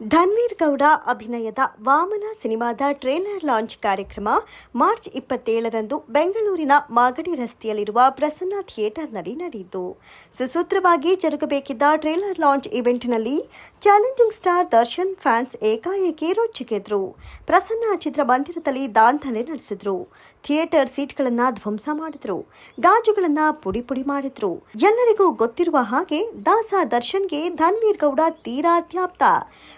ಧನ್ವೀರ್ ಗೌಡ ಅಭಿನಯದ ವಾಮನ ಸಿನಿಮಾದ trailer launch ಕಾರ್ಯಕ್ರಮ ಮಾರ್ಚ್ ಇಪ್ಪತ್ತೇಳರಂದು ಬೆಂಗಳೂರಿನ ಮಾಗಡಿ ರಸ್ತೆಯಲ್ಲಿರುವ ಪ್ರಸನ್ನ ಥಿಯೇಟರ್ನಲ್ಲಿ ನಡೆಯಿತು. ಸುಸೂತ್ರವಾಗಿ ಜರುಗಬೇಕಿದ್ದ ಟ್ರೇಲರ್ ಲಾಂಚ್ ಇವೆಂಟ್ನಲ್ಲಿ ಚಾಲೆಂಜಿಂಗ್ ಸ್ಟಾರ್ ದರ್ಶನ್ ಫ್ಯಾನ್ಸ್ ಏಕಾಏಕಿ ರೊಚ್ಚಿಗೆದ್ರು. ಪ್ರಸನ್ನ ಚಿತ್ರಮಂದಿರದಲ್ಲಿ ದಾಂಧಲೆ ನಡೆಸಿದ್ರು. ಥಿಯೇಟರ್ ಸೀಟ್ಗಳನ್ನ ಧ್ವಂಸ ಮಾಡಿದ್ರು, ಗಾಜುಗಳನ್ನ ಪುಡಿ ಪುಡಿ ಮಾಡಿದ್ರು. ಎಲ್ಲರಿಗೂ ಗೊತ್ತಿರುವ ಹಾಗೆ ದಾಸ ದರ್ಶನ್ಗೆ ಧನ್ವೀರ್ ಗೌಡ ತೀರಾ ಅತ್ಯಾಪ್ತ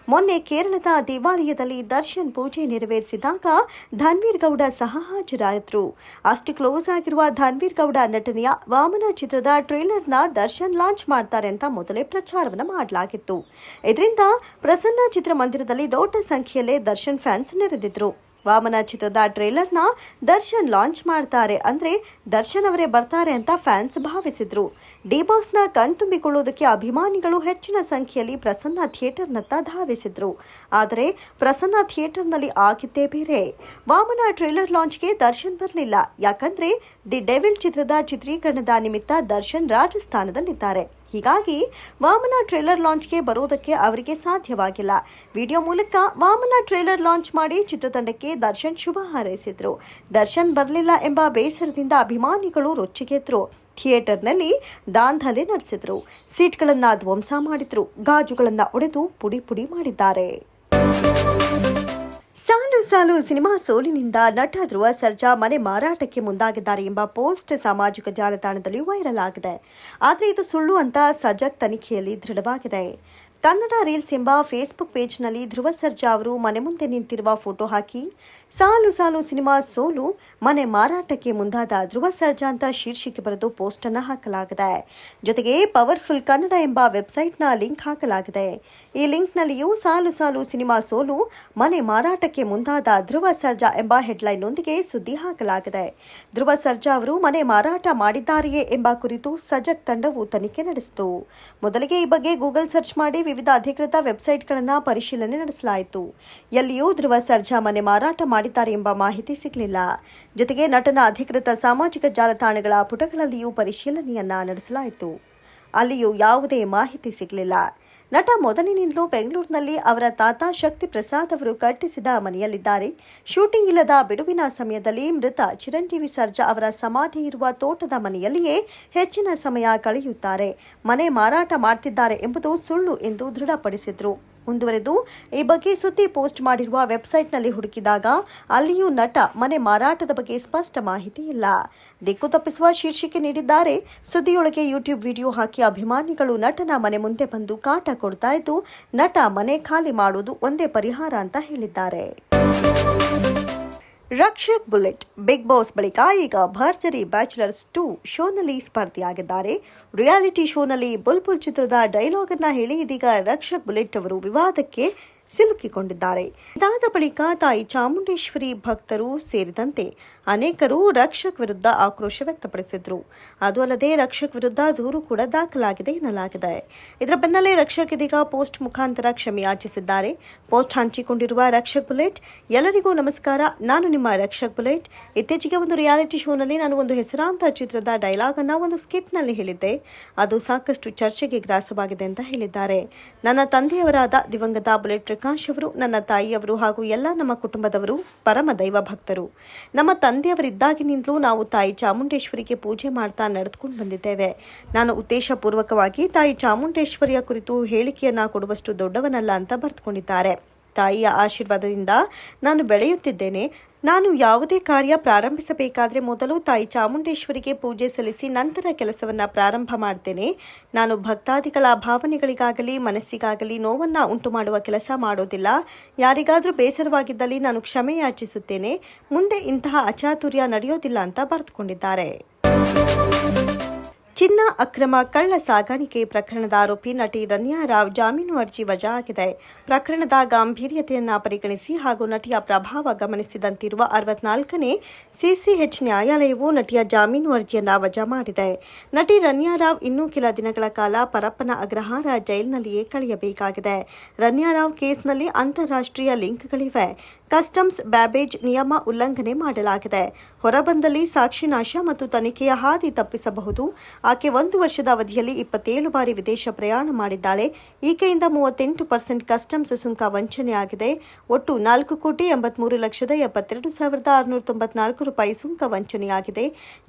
ಮೊನ್ನೆ ಕೇರಳದ ದೇವಾಲಯದಲ್ಲಿ ದರ್ಶನ್ ಪೂಜೆ ನೆರವೇರಿಸಿದಾಗ ಧನ್ವೀರ್ ಗೌಡ ಸಹ ಹಾಜರಾದರು. ಅಷ್ಟು ಕ್ಲೋಸ್ ಆಗಿರುವ ಧನ್ವೀರ್ ಗೌಡ ನಟನೆಯ ವಾಮನ ಚಿತ್ರದ ಟ್ರೇಲರ್ನ ದರ್ಶನ್ ಲಾಂಚ್ ಮಾಡ್ತಾರೆ ಅಂತ ಮೊದಲೇ ಪ್ರಚಾರವನ್ನು ಮಾಡಲಾಗಿತ್ತು. ಇದರಿಂದ ಪ್ರಸನ್ನ ಚಿತ್ರಮಂದಿರದಲ್ಲಿ ದೊಡ್ಡ ಸಂಖ್ಯೆಯಲ್ಲೇ ದರ್ಶನ್ ಫ್ಯಾನ್ಸ್ ನೆರೆದಿದ್ರು. ವಾಮನ ಚಿತ್ರದ ಟ್ರೇಲರ್ನ ದರ್ಶನ್ ಲಾಂಚ್ ಮಾಡ್ತಾರೆ. ಅಂದರೆ ದರ್ಶನ್ ಅವರೇ ಬರ್ತಾರೆ ಅಂತ ಫ್ಯಾನ್ಸ್ ಭಾವಿಸಿದ್ರು. ಡಿ ಕಣ್ತುಂಬಿಕೊಳ್ಳೋದಕ್ಕೆ ಅಭಿಮಾನಿಗಳು ಹೆಚ್ಚಿನ ಸಂಖ್ಯೆಯಲ್ಲಿ ಪ್ರಸನ್ನ ಥಿಯೇಟರ್ನತ್ತ ಧಾವಿಸಿದ್ರು. ಆದರೆ ಪ್ರಸನ್ನ ಥಿಯೇಟರ್ನಲ್ಲಿ ಆಗಿದ್ದೇ ಬೇರೆ. ವಾಮನ ಟ್ರೇಲರ್ ಲಾಂಚ್ಗೆ ದರ್ಶನ್ ಬರಲಿಲ್ಲ. ಯಾಕಂದ್ರೆ ದಿ ಡೆವಿಲ್ ಚಿತ್ರದ ಚಿತ್ರೀಕರಣದ ನಿಮಿತ್ತ ದರ್ಶನ್ ರಾಜಸ್ಥಾನದಲ್ಲಿದ್ದಾರೆ. ಹೀಗಾಗಿ ವಾಮನ ಟ್ರೇಲರ್ ಲಾಂಚ್ಗೆ ಬರೋದಕ್ಕೆ ಅವರಿಗೆ ಸಾಧ್ಯವಾಗಿಲ್ಲ. ವಿಡಿಯೋ ಮೂಲಕ ವಾಮನ ಟ್ರೇಲರ್ ಲಾಂಚ್ ಮಾಡಿ ಚಿತ್ರತಂಡಕ್ಕೆ ದರ್ಶನ್ ಶುಭ ಹಾರೈಸಿದ್ರು. ದರ್ಶನ್ ಬರಲಿಲ್ಲ ಎಂಬ ಬೇಸರದಿಂದ ಅಭಿಮಾನಿಗಳು ರೊಚ್ಚಿಗೆದ್ರು. ಥಿಯೇಟರ್ನಲ್ಲಿ ದಾಂಧಲೆ ನಡೆಸಿದ್ರು. ಸೀಟ್ಗಳನ್ನು ಧ್ವಂಸ ಮಾಡಿದ್ರು. ಗಾಜುಗಳನ್ನು ಒಡೆದು ಪುಡಿ ಪುಡಿ ಮಾಡಿದ್ದಾರೆ. ಸಾಲು ಸಿನಿಮಾ ಸೋಲಿನಿಂದ ನಟ ಧ್ರುವ ಸರ್ಜಾ ಮನೆ ಮಾರಾಟಕ್ಕೆ ಮುಂದಾಗಿದ್ದಾರೆ ಎಂಬ ಪೋಸ್ಟ್ ಸಾಮಾಜಿಕ ಜಾಲತಾಣದಲ್ಲಿ ವೈರಲ್ ಆಗಿದೆ. ಆದರೆ ಇದು ಸುಳ್ಳು ಅಂತ ಸಜಗ್ ತನಿಖೆಯಲ್ಲಿ ದೃಢವಾಗಿದೆ. ಕನ್ನಡ ರೀಲ್ಸ್ ಎಂಬ ಫೇಸ್ಬುಕ್ ಪೇಜ್ನಲ್ಲಿ ಧ್ರುವ ಸರ್ಜಾ ಅವರು ಮನೆ ಮುಂದೆ ನಿಂತಿರುವ ಫೋಟೋ ಹಾಕಿ, ಸಾಲು ಸಾಲು ಸಿನಿಮಾ ಸೋಲು, ಮನೆ ಮಾರಾಟಕ್ಕೆ ಮುಂದಾದ ಧ್ರುವ ಸರ್ಜಾ ಅಂತ ಶೀರ್ಷಿಕೆ ಬರೆದು ಪೋಸ್ಟ್ ಅನ್ನು ಹಾಕಲಾಗಿದೆ. ಜೊತೆಗೆ ಪವರ್ಫುಲ್ ಕನ್ನಡ ಎಂಬ ವೆಬ್ಸೈಟ್ನ ಲಿಂಕ್ ಹಾಕಲಾಗಿದೆ. ಈ ಲಿಂಕ್ನಲ್ಲಿಯೂ ಸಾಲು ಸಾಲು ಸಿನಿಮಾ ಸೋಲು, ಮನೆ ಮಾರಾಟಕ್ಕೆ ಮುಂದಾದ ಧ್ರುವ ಸರ್ಜಾ ಎಂಬ ಹೆಡ್ಲೈನ್ನೊಂದಿಗೆ ಸುದ್ದಿ ಹಾಕಲಾಗಿದೆ. ಧ್ರುವ ಸರ್ಜಾ ಅವರು ಮನೆ ಮಾರಾಟ ಮಾಡಿದ್ದಾರೆಯೇ ಎಂಬ ಕುರಿತು ಸಜಗ್ ತಂಡವು ತನಿಖೆ ನಡೆಸಿತು. ಮೊದಲಿಗೆ ಈ ಬಗ್ಗೆ ಗೂಗಲ್ ಸರ್ಚ್ ಮಾಡಿ ವಿವಿಧ ಅಧಿಕೃತ ವೆಬ್ಸೈಟ್ಗಳನ್ನು ಪರಿಶೀಲನೆ ನಡೆಸಲಾಯಿತು. ಎಲ್ಲಿಯೂ ಧ್ರುವ ಸರ್ಜಾ ಮನೆ ಮಾರಾಟ ಮಾಡಿದ್ದಾರೆ ಎಂಬ ಮಾಹಿತಿ ಸಿಗಲಿಲ್ಲ. ಜೊತೆಗೆ ನಟನ ಅಧಿಕೃತ ಸಾಮಾಜಿಕ ಜಾಲತಾಣಗಳ ಪುಟಗಳಲ್ಲಿಯೂ ಪರಿಶೀಲನೆಯನ್ನ ನಡೆಸಲಾಯಿತು. ಅಲ್ಲಿಯೂ ಯಾವುದೇ ಮಾಹಿತಿ ಸಿಗಲಿಲ್ಲ. ನಟ ಮೊದಲಿನಿಂದಲೂ ಬೆಂಗಳೂರಿನಲ್ಲಿ ಅವರ ತಾತ ಶಕ್ತಿ ಪ್ರಸಾದ್ ಅವರು ಕಟ್ಟಿಸಿದ ಮನೆಯಲ್ಲಿದ್ದಾರೆ. ಶೂಟಿಂಗ್ ಇಲ್ಲದ ಬಿಡುವಿನ ಸಮಯದಲ್ಲಿ ಮೃತ ಚಿರಂಜೀವಿ ಸರ್ಜಾ ಅವರ ಸಮಾಧಿ ಇರುವ ತೋಟದ ಮನೆಯಲ್ಲಿಯೇ ಹೆಚ್ಚಿನ ಸಮಯ ಕಳೆಯುತ್ತಾರೆ. ಮನೆ ಮಾರಾಟ ಮಾಡ್ತಿದ್ದಾರೆ ಎಂಬುದು ಸುಳ್ಳು ಎಂದು ದೃಢಪಡಿಸಿದ್ರು. ಮುಂದುವರೆದು, ಈ ಬಗ್ಗೆ ಸುದ್ದಿ ಪೋಸ್ಟ್ ಮಾಡಿರುವ ವೆಬ್ಸೈಟ್ನಲ್ಲಿ ಹುಡುಕಿದಾಗ ಅಲ್ಲಿಯೂ ನಟ ಮನೆ ಮಾರಾಟದ ಬಗ್ಗೆ ಸ್ಪಷ್ಟ ಮಾಹಿತಿ ಇಲ್ಲ. ದಿಕ್ಕು ತಪ್ಪಿಸುವ ಶೀರ್ಷಿಕೆ ನೀಡಿದ್ದಾರೆ. ಸುದ್ದಿಯೊಳಗೆ ಯೂಟ್ಯೂಬ್ ವಿಡಿಯೋ ಹಾಕಿ ಅಭಿಮಾನಿಗಳು ನಟನ ಮನೆ ಮುಂದೆ ಬಂದು ಕಾಟ ಕೊಡ್ತಾ ಇದ್ದು, ನಟ ಮನೆ ಖಾಲಿ ಮಾಡುವುದು ಒಂದೇ ಪರಿಹಾರ ಅಂತ ಹೇಳಿದ್ದಾರೆ. ರಕ್ಷಕ್ ಬುಲೆಟ್ ಬಿಗ್ ಬಾಸ್ ಬಳಿಕ ಈಗ ಭರ್ಜರಿ ಬ್ಯಾಚುಲರ್ಸ್ ಟೂ ಶೋನಲ್ಲಿ ಸ್ಪರ್ಧಿಯಾಗಿದ್ದಾರೆ. ರಿಯಾಲಿಟಿ ಶೋನಲ್ಲಿ ಬುಲ್ಬುಲ್ ಚಿತ್ರದ ಡೈಲಾಗ್ ಅನ್ನ ಹೇಳಿ ಇದೀಗ ರಕ್ಷಕ್ ಬುಲೆಟ್ ಅವರು ವಿವಾದಕ್ಕೆ ಸಿಲುಕಿಕೊಂಡಿದ್ದಾರೆ. ಇದಾದ ಬಳಿಕ ತಾಯಿ ಚಾಮುಂಡೇಶ್ವರಿ ಭಕ್ತರು ಸೇರಿದಂತೆ ಅನೇಕರು ರಕ್ಷಕ್ ವಿರುದ್ಧ ಆಕ್ರೋಶ ವ್ಯಕ್ತಪಡಿಸಿದ್ರು. ಅದು ಅಲ್ಲದೆ ರಕ್ಷಕ್ ವಿರುದ್ಧ ದೂರು ಕೂಡ ದಾಖಲಾಗಿದೆ ಎನ್ನಲಾಗಿದೆ. ಇದರ ಬೆನ್ನಲ್ಲೇ ರಕ್ಷಕ್ ಇದೀಗ ಪೋಸ್ಟ್ ಮುಖಾಂತರ ಕ್ಷಮೆ ಯಾಚಿಸಿದ್ದಾರೆ. ಪೋಸ್ಟ್ ಹಂಚಿಕೊಂಡಿರುವ ರಕ್ಷಕ್ ಬುಲೆಟ್, ಎಲ್ಲರಿಗೂ ನಮಸ್ಕಾರ. ನಾನು ನಿಮ್ಮ ರಕ್ಷಕ್ ಬುಲೆಟ್. ಇತ್ತೀಚೆಗೆ ಒಂದು ರಿಯಾಲಿಟಿ ಶೋನಲ್ಲಿ ನಾನು ಒಂದು ಹೆಸರಾಂತ ಚಿತ್ರದ ಡೈಲಾಗ್ ಅನ್ನ ಒಂದು ಸ್ಕಿಟ್ನಲ್ಲಿ ಹೇಳಿದ್ದೆ. ಅದು ಸಾಕಷ್ಟು ಚರ್ಚೆಗೆ ಗ್ರಾಸವಾಗಿದೆ ಅಂತ ಹೇಳಿದ್ದಾರೆ. ನನ್ನ ತಂದೆಯವರಾದ ದಿವಂಗತ ಬುಲೆಟ್ ಪ್ರಕಾಶ್ ಅವರು, ನನ್ನ ತಾಯಿಯವರು ಹಾಗೂ ಎಲ್ಲ ನಮ್ಮ ಕುಟುಂಬದವರು ಪರಮ ದೈವ ಭಕ್ತರು. ನಮ್ಮ ತಂದೆಯವರಿದ್ದಾಗಿನಿಂದಲೂ ನಾವು ತಾಯಿ ಚಾಮುಂಡೇಶ್ವರಿಗೆ ಪೂಜೆ ಮಾಡ್ತಾ ನಡೆದುಕೊಂಡು ಬಂದಿದ್ದೇವೆ. ನಾನು ಉದ್ದೇಶಪೂರ್ವಕವಾಗಿ ತಾಯಿ ಚಾಮುಂಡೇಶ್ವರಿಯ ಕುರಿತು ಹೇಳಿಕೆಯನ್ನ ಕೊಡುವಷ್ಟು ದೊಡ್ಡವನಲ್ಲ ಅಂತ ಬರೆದುಕೊಂಡಿದ್ದಾರೆ. ತಾಯಿಯ ಆಶೀರ್ವಾದದಿಂದ ನಾನು ಬೆಳೆಯುತ್ತಿದ್ದೇನೆ. ನಾನು ಯಾವುದೇ ಕಾರ್ಯ ಪ್ರಾರಂಭಿಸಬೇಕಾದ್ರೆ ಮೊದಲು ತಾಯಿ ಚಾಮುಂಡೇಶ್ವರಿಗೆ ಪೂಜೆ ಸಲ್ಲಿಸಿ ನಂತರ ಕೆಲಸವನ್ನು ಪ್ರಾರಂಭ ಮಾಡ್ತೇನೆ. ನಾನು ಭಕ್ತಾದಿಗಳ ಭಾವನೆಗಳಿಗಾಗಲಿ, ಮನಸ್ಸಿಗಾಗಲಿ ನೋವನ್ನು ಉಂಟು ಮಾಡುವ ಕೆಲಸ ಮಾಡೋದಿಲ್ಲ. ಯಾರಿಗಾದರೂ ಬೇಸರವಾಗಿದ್ದಲ್ಲಿ ನಾನು ಕ್ಷಮೆ ಯಾಚಿಸುತ್ತೇನೆ. ಮುಂದೆ ಇಂತಹ ಅಚಾತುರ್ಯ ನಡೆಯೋದಿಲ್ಲ ಅಂತ ಬರೆದುಕೊಂಡಿದ್ದಾರೆ. ಚಿನ್ನ, ಅಕ್ರಮ ಕಳ್ಳ ಸಾಗಾಣಿಕೆ ಪ್ರಕರಣದ ಆರೋಪಿ ನಟಿ ರನ್ಯಾ ರಾವ್ ಜಾಮೀನು ಅರ್ಜಿ ವಜಾ ಆಗಿದೆ ಪ್ರಕರಣದ ಗಾಂಭೀರ್ಯತೆಯನ್ನು ಪರಿಗಣಿಸಿ ಹಾಗೂ ನಟಿಯ ಪ್ರಭಾವ ಗಮನಿಸಿದಂತಿರುವ ಅರವತ್ನಾಲ್ಕನೇ ಸಿಸಿಎಚ್ ನ್ಯಾಯಾಲಯವು ನಟಿಯ ಜಾಮೀನು ಅರ್ಜಿಯನ್ನ ವಜಾ ಮಾಡಿದೆ. ನಟಿ ರನ್ಯಾ ರಾವ್ ಇನ್ನೂ ಕೆಲ ದಿನಗಳ ಕಾಲ ಪರಪ್ಪನ ಅಗ್ರಹಾರ ಜೈಲಿನಲ್ಲಿಯೇ ಕಳೆಯಬೇಕಾಗಿದೆ. ರನ್ಯಾ ರಾವ್ ಕೇಸ್ನಲ್ಲಿ ಅಂತಾರಾಷ್ಟ್ರೀಯ ಲಿಂಕ್ಗಳಿವೆ. ಕಸ್ಟಮ್ಸ್ ಬ್ಯಾಬೇಜ್ ನಿಯಮ ಉಲ್ಲಂಘನೆ ಮಾಡಲಾಗಿದೆ. ಹೊರಬಂದಲ್ಲಿ ಸಾಕ್ಷಿ ನಾಶ ಮತ್ತು ತನಿಖೆಯ ಹಾದಿ ತಪ್ಪಿಸಬಹುದು. ಆಕೆ ಒಂದು ವರ್ಷದ ಅವಧಿಯಲ್ಲಿ ಇಪ್ಪತ್ತೇಳು ಬಾರಿ ವಿದೇಶ ಪ್ರಯಾಣ ಮಾಡಿದ್ದಾಳೆ. ಈಕೆಯಿಂದ ಮೂವತ್ತೆಂಟು ಪರ್ಸೆಂಟ್ ಕಸ್ಟಮ್ಸ್ ಸುಂಕ ವಂಚನೆ ಆಗಿದೆ. ಒಟ್ಟು ನಾಲ್ಕು ಕೋಟಿ ಎಂಬತ್ಮೂರು ಲಕ್ಷದ ಎಪ್ಪತ್ತೆರಡು ಸಾವಿರದ ಆರುನೂರ ತೊಂಬತ್ನಾಲ್ಕು ರೂಪಾಯಿ ಸುಂಕ ವಂಚನೆಯಾಗಿದೆ.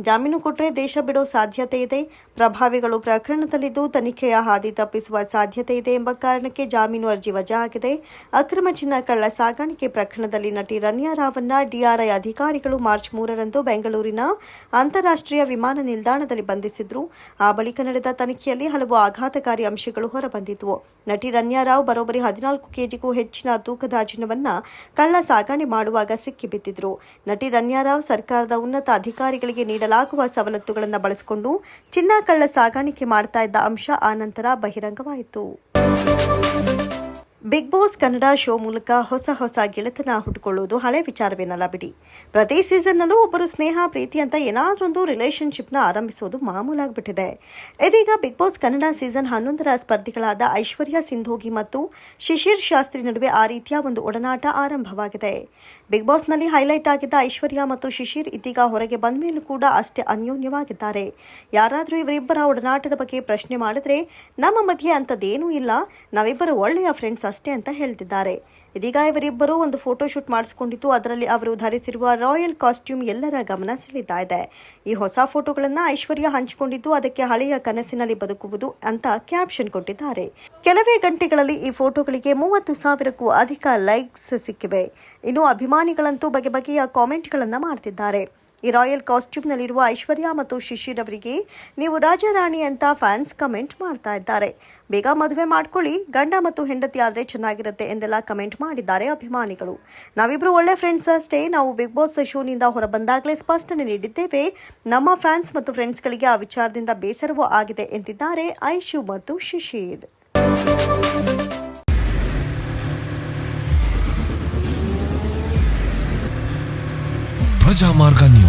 ಜಾಮೀನು ಕೊಟ್ಟರೆ ದೇಶ ಬಿಡೋ ಸಾಧ್ಯತೆ ಇದೆ. ಪ್ರಭಾವಿಗಳು ಪ್ರಕರಣದಲ್ಲಿದ್ದು ತನಿಖೆಯ ಹಾದಿ ತಪ್ಪಿಸುವ ಸಾಧ್ಯತೆ ಇದೆ ಎಂಬ ಕಾರಣಕ್ಕೆ ಜಾಮೀನು ಅರ್ಜಿ ವಜಾ ಆಗಿದೆ ಅಕ್ರಮ ಚಿನ್ನ ಕಳ್ಳ ಸಾಗಾಣಿಕೆ ಪ್ರಕರಣದಲ್ಲಿ ನಟಿ ರನ್ಯಾ ರಾವನ್ನ ಡಿಆರ್ಐ ಅಧಿಕಾರಿಗಳು ಮಾರ್ಚ್ ಮೂರರಂದು ಬೆಂಗಳೂರಿನ ಅಂತಾರಾಷ್ಟ್ರೀಯ ವಿಮಾನ ನಿಲ್ದಾಣದಲ್ಲಿ ಬಂಧಿಸಿದ್ರು. ಆ ಬಳಿಕ ನಡೆದ ತನಿಖೆಯಲ್ಲಿ ಹಲವು ಆಘಾತಕಾರಿ ಅಂಶಗಳು ಹೊರಬಂದಿದ್ವು. ನಟಿ ರನ್ಯಾ ರಾವ್ ಬರೋಬ್ಬರಿ ಹದಿನಾಲ್ಕು ಕೆಜಿಗೂ ಹೆಚ್ಚಿನ ತೂಕದ ಅಜಿನವನ್ನ ಕಳ್ಳ ಸಾಗಣೆ ಮಾಡುವಾಗ ಸಿಕ್ಕಿಬಿದ್ದಿದ್ರು. ನಟಿ ರನ್ಯಾ ರಾವ್ ಸರ್ಕಾರದ ಉನ್ನತ ಅಧಿಕಾರಿಗಳಿಗೆ ನೀಡಲಾಗುವ ಸವಲತ್ತುಗಳನ್ನು ಬಳಸಿಕೊಂಡು ಚಿನ್ನ ಕಳ್ಳ ಸಾಗಾಣಿಕೆ ಮಾಡ್ತಾ ಇದ್ದ ಅಂಶ ಆ ನಂತರ ಬಹಿರಂಗವಾಯಿತು. ಬಿಗ್ ಬಾಸ್ ಕನ್ನಡ ಶೋ ಮೂಲಕ ಹೊಸ ಹೊಸ ಗೆಳೆತನ ಹುಟ್ಟುಕೊಳ್ಳುವುದು ಹಳೆ ವಿಚಾರವೇನಲ್ಲ ಬಿಡಿ. ಪ್ರತಿ ಸೀಸನ್ನಲ್ಲೂ ಒಬ್ಬರು ಸ್ನೇಹ, ಪ್ರೀತಿ ಅಂತ ಏನಾದರೊಂದು ರಿಲೇಷನ್ಶಿಪ್ನ ಆರಂಭಿಸೋದು ಮಾಮೂಲಾಗ್ಬಿಟ್ಟಿದೆ. ಇದೀಗ ಬಿಗ್ ಬಾಸ್ ಕನ್ನಡ ಸೀಸನ್ ಹನ್ನೊಂದರ ಸ್ಪರ್ಧಿಗಳಾದ ಐಶ್ವರ್ಯ ಸಿಂಧೋಗಿ ಮತ್ತು ಶಿಶಿರ್ ಶಾಸ್ತ್ರಿ ನಡುವೆ ಆ ರೀತಿಯ ಒಂದು ಒಡನಾಟ ಆರಂಭವಾಗಿದೆ. ಬಿಗ್ ಬಾಸ್ನಲ್ಲಿ ಹೈಲೈಟ್ ಆಗಿದ್ದ ಐಶ್ವರ್ಯ ಮತ್ತು ಶಿಶಿರ್ ಇದೀಗ ಹೊರಗೆ ಬಂದ ಮೇಲೂ ಕೂಡ ಅಷ್ಟೇ ಅನ್ಯೋನ್ಯವಾಗಿದ್ದಾರೆ. ಯಾರಾದರೂ ಇವರಿಬ್ಬರ ಒಡನಾಟದ ಬಗ್ಗೆ ಪ್ರಶ್ನೆ ಮಾಡಿದ್ರೆ ನಮ್ಮ ಮಧ್ಯೆ ಅಂಥದ್ದೇನೂ ಇಲ್ಲ. ನಾವಿಬ್ಬರು ಒಳ್ಳೆಯ ಫ್ರೆಂಡ್ಸ್ ಅಷ್ಟೇ ಅಂತ ಹೇಳ್ತಿದ್ದಾರೆ. ಇದೀಗ ಇವರಿಬ್ಬರು ಒಂದು ಫೋಟೋ ಶೂಟ್ ಮಾಡಿಸಿಕೊಂಡಿದ್ದು ಅದರಲ್ಲಿ ಅವರು ಧರಿಸಿರುವ ರಾಯಲ್ ಕಾಸ್ಟ್ಯೂಮ್ ಎಲ್ಲರ ಗಮನ ಸೆಳೀತಾ ಇದೆ. ಈ ಹೊಸ ಫೋಟೋಗಳನ್ನು ಐಶ್ವರ್ಯ ಹಂಚಿಕೊಂಡಿದ್ದು ಅದಕ್ಕೆ ಹಳೆಯ ಕನಸಿನಲ್ಲಿ ಬದುಕುವುದು ಅಂತ ಕ್ಯಾಪ್ಷನ್ ಕೊಟ್ಟಿದ್ದಾರೆ. ಕೆಲವೇ ಗಂಟೆಗಳಲ್ಲಿ ಈ ಫೋಟೋಗಳಿಗೆ ಮೂವತ್ತು ಸಾವಿರಕ್ಕೂ ಅಧಿಕ ಲೈಕ್ಸ್ ಸಿಕ್ಕಿವೆ. ಇನ್ನು ಅಭಿಮಾನಿಗಳಂತೂ ಬಗೆ ಬಗೆಯ ಕಾಮೆಂಟ್ಗಳನ್ನು ಮಾಡ್ತಿದ್ದಾರೆ. ಈ ರಾಯಲ್ ಕಾಸ್ಟ್ಯೂಮ್ನಲ್ಲಿರುವ ಐಶ್ವರ್ಯ ಮತ್ತು ಶಿಶಿರ್ ಅವರಿಗೆ ನೀವು ರಾಜಾರಾಣಿ ಅಂತ ಫ್ಯಾನ್ಸ್ ಕಮೆಂಟ್ ಮಾಡ್ತಾ ಇದ್ದಾರೆ. ಬೇಗ ಮದುವೆ ಮಾಡ್ಕೊಳ್ಳಿ, ಗಂಡ ಮತ್ತು ಹೆಂಡತಿ ಆದರೆ ಚೆನ್ನಾಗಿರುತ್ತೆ ಎಂದೆಲ್ಲ ಕಮೆಂಟ್ ಮಾಡಿದ್ದಾರೆ ಅಭಿಮಾನಿಗಳು. ನಾವಿಬ್ರು ಒಳ್ಳೆ ಫ್ರೆಂಡ್ಸ್ ಅಷ್ಟೇ, ನಾವು ಬಿಗ್ ಬಾಸ್ ಶೋನಿಂದ ಹೊರಬಂದಾಗಲೇ ಸ್ಪಷ್ಟನೆ ನೀಡಿದ್ದೇವೆ. ನಮ್ಮ ಫ್ಯಾನ್ಸ್ ಮತ್ತು ಫ್ರೆಂಡ್ಸ್ಗಳಿಗೆ ಆ ವಿಚಾರದಿಂದ ಬೇಸರವೂ ಆಗಿದೆ ಎಂದಿದ್ದಾರೆ ಐಶು ಮತ್ತು ಶಿಶಿರ್. ಪ್ರಜಾಮಾರ್ಗ ನ್ಯೂಸ್.